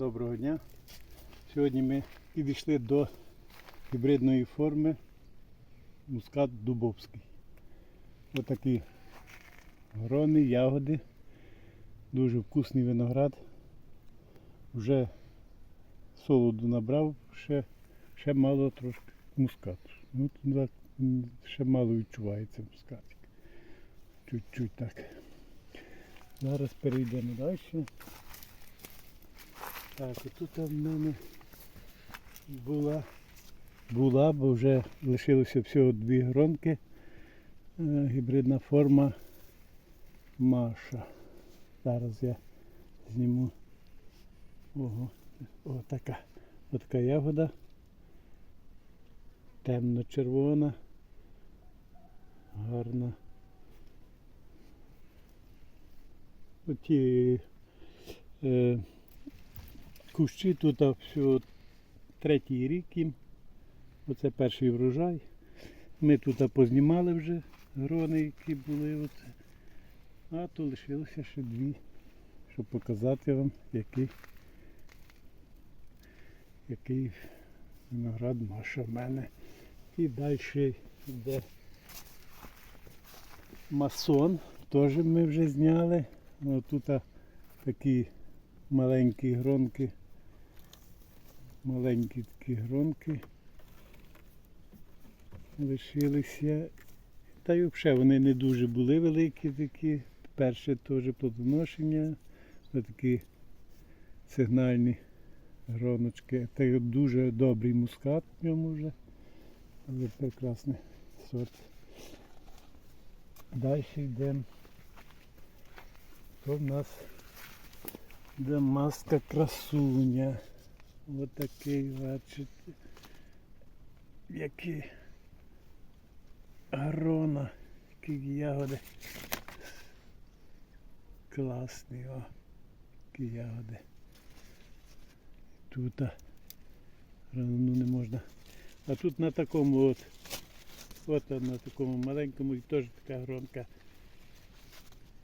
Доброго дня. Сьогодні ми підійшли до гібридної форми мускат Дубовський. Отакі грони, ягоди, дуже вкусний виноград. Вже солоду набрав, ще, ще мало трошки мускату. Ну, ще мало відчувається мускатик. Чуть-чуть так. Зараз перейдемо далі. Так, і тут в мене була, була, бо вже лишилося всього дві гронки. Е, Гібридна форма Маша. Зараз я зніму. Ого, о, така. Отака ягода. Темно-червона. Гарна. Оті е, кущі тут всього третій рік. Оце перший врожай. Ми тут познімали вже грони, які були. Оце. А то лишилося ще дві, щоб показати вам, який, який виноград Маша в мене. І далі йде масон. Теж ми вже зняли. Тут такі маленькі гронки. Маленькі такі гронки лишилися. Та й взагалі вони не дуже були великі такі. Перше теж плодоношення. Такі сигнальні гроночки. Та дуже добрий мускат в ньому вже. Але прекрасний сорт. Далі йдемо. То в нас Дамаска красуня. Ось такий, бачите. Які грона, які ягоди. Класні, о, які ягоди. Тут ну не можна. А тут на такому от, от на такому маленькому і теж така гронка.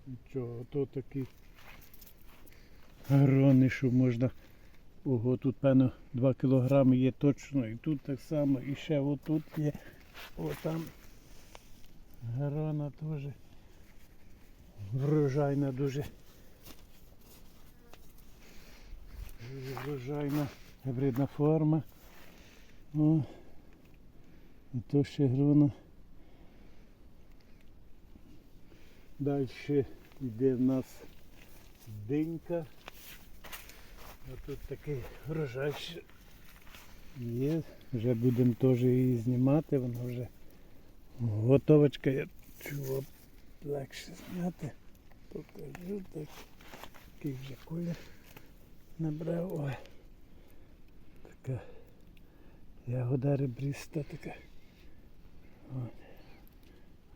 Нічого, то такі грони, що можна. Ого, тут певно 2 кілограми є точно. І тут так само, і ще отут є. О, там грона теж врожайна дуже. Дуже врожайна гібридна форма. О, і то ще грона. Далі йде в нас динька. Тут такий врожай ще є. Вже будемо теж її знімати, вона вже готовочка. Я чого легше зняти. Покажу так. Який вже колір набрав. Ой. Така ягода ребриста така. От.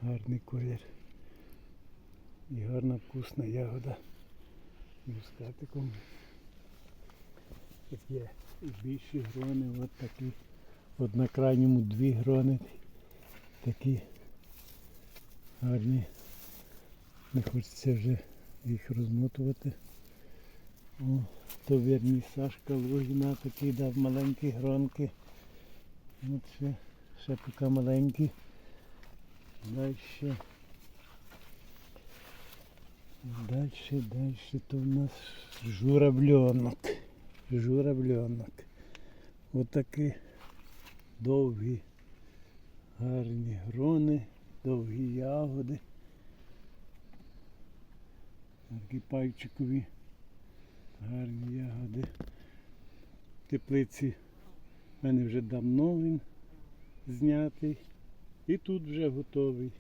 Гарний колір. І гарна вкусна ягода мускатиком. Є більші грони, от такі. От на крайньому дві грони. Такі гарні. Не хочеться вже їх розмотувати. О, то вірні Сашка Лугіна такий дав маленькі гронки. От ще, ще поки маленькі. Далі. Дальше, дальше то у нас журавльонок. Журавльонок. Отакі довгі, гарні грони, довгі ягоди. Такі пальчикові, гарні ягоди. Теплиці в мене вже давно він знятий. І тут вже готовий.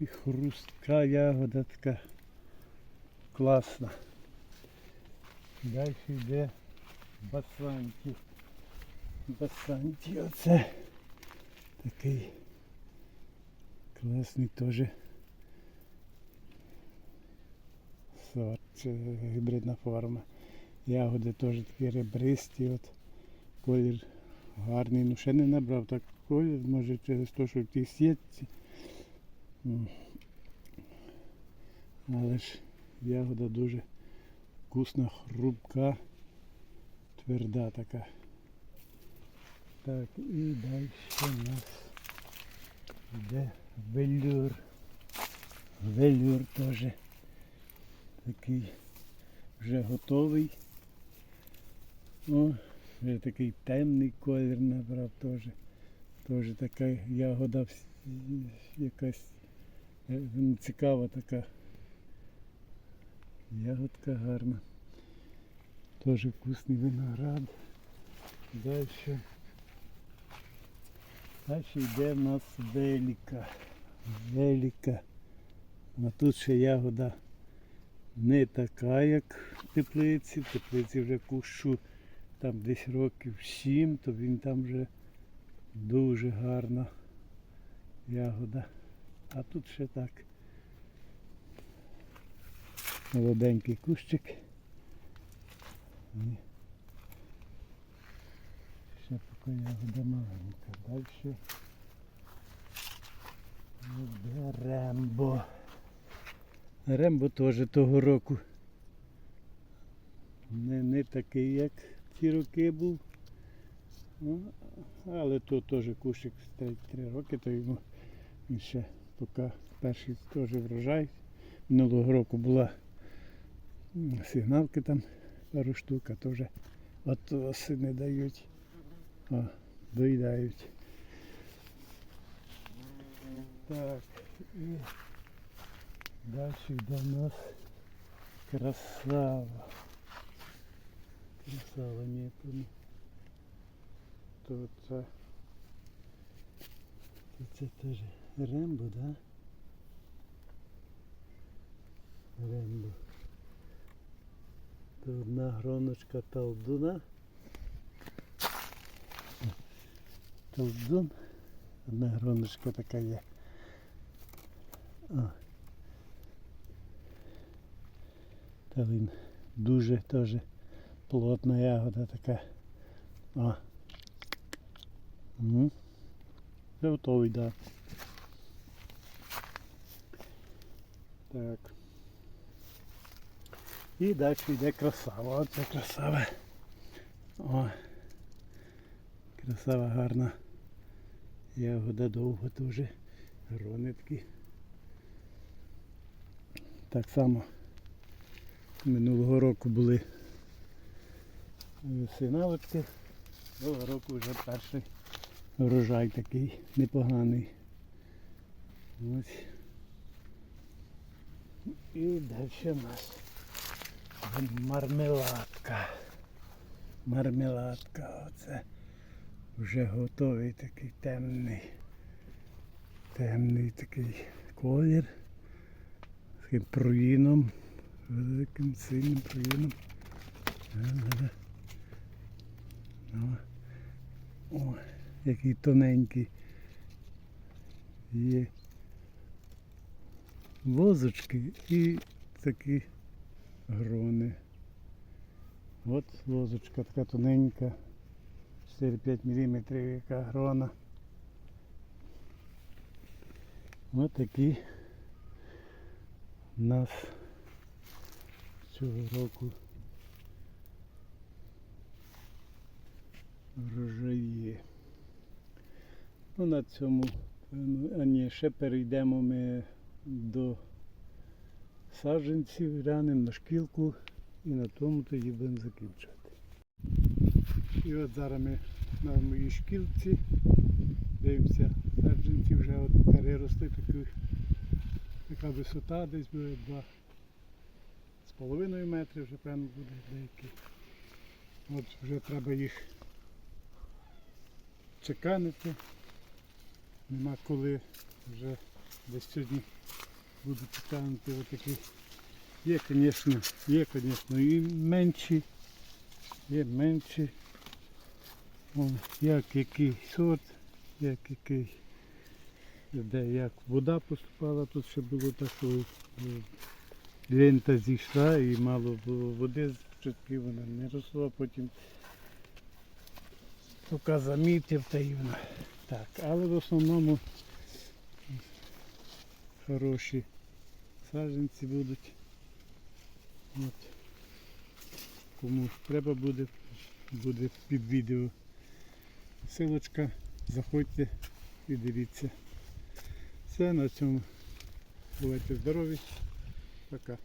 І хрустка ягода така класна. Далі йде басанті. Басанті оце такий класний теж сорт, це гібридна форма. Ягоди теж такі ребристі, от колір гарний. Ну ще не набрав так колір, може через те, що в тій сітці. Але ж ягода дуже вкусна, хрупка. тверда така. Так, і далі у нас йде велюр. Велюр теж такий вже готовий. О, вже такий темний колір набрав теж. Теж така ягода якась е, цікава така. Ягодка гарна. Теж вкусний виноград. Далі. Далі йде в нас велика. Велика. А тут ще ягода не така, як в теплиці. В теплиці вже кущу там десь років 7, то він там вже дуже гарна ягода. А тут ще так. Молоденький кущик. Ні. Ще поки ягода маленька. Далі йде Рембо. Рембо теж того року. Не, не такий, як ті роки був. Ну, але то теж кущик стоїть 3 роки, то йому він ще поки перший теж врожай. Минулого року була сигналки там пару штук, а то вже от оси не дають, а доїдають. Так, і далі йде в нас красава. Красава, ні, то не. То це, то це теж Рембо, да? Рембо. Одна гроночка талдуна. Талдун. Одна гроночка така є. О. Та він дуже теж плотна ягода така. О. Угу. Готовий, да. Так. І далі йде красава. Оце красава. О. Красава гарна. Ягода довго дуже. Грони такі. Так само минулого року були сигналочки. Цього року вже перший врожай такий непоганий. Ось. І далі у нас мармеладка. Мармеладка. Оце вже готовий такий темний. Темний такий колір. З таким проїном. Великим сильним. О, О, який тоненький. Є возочки і такі грони. От лозочка така тоненька, 4-5 мм яка грона. Ось такі у нас цього року врожаї. Ну на цьому, а ні, ще перейдемо ми до саджанців, глянемо на шкілку і на тому тоді будемо закінчувати. І от зараз ми на моїй шкілці дивимося, саджанці вже от переросли таку, така висота десь буде два з половиною метри вже певно буде деякі. От вже треба їх чеканити. Нема коли вже десь сьогодні буду чеканити отакі. Є, звісно, є, звісно, і менші, є менші. О, як який сорт, як який, де як вода поступала, тут ще було так, що лента зійшла і мало було води, спочатку вона не росла, потім поки замітив, та й вона. Так, але в основному хороші саджанці будуть. От. Кому треба буде, буде під відео. Силочка, заходьте і дивіться. Все, на цьому. Бувайте здорові. Пока.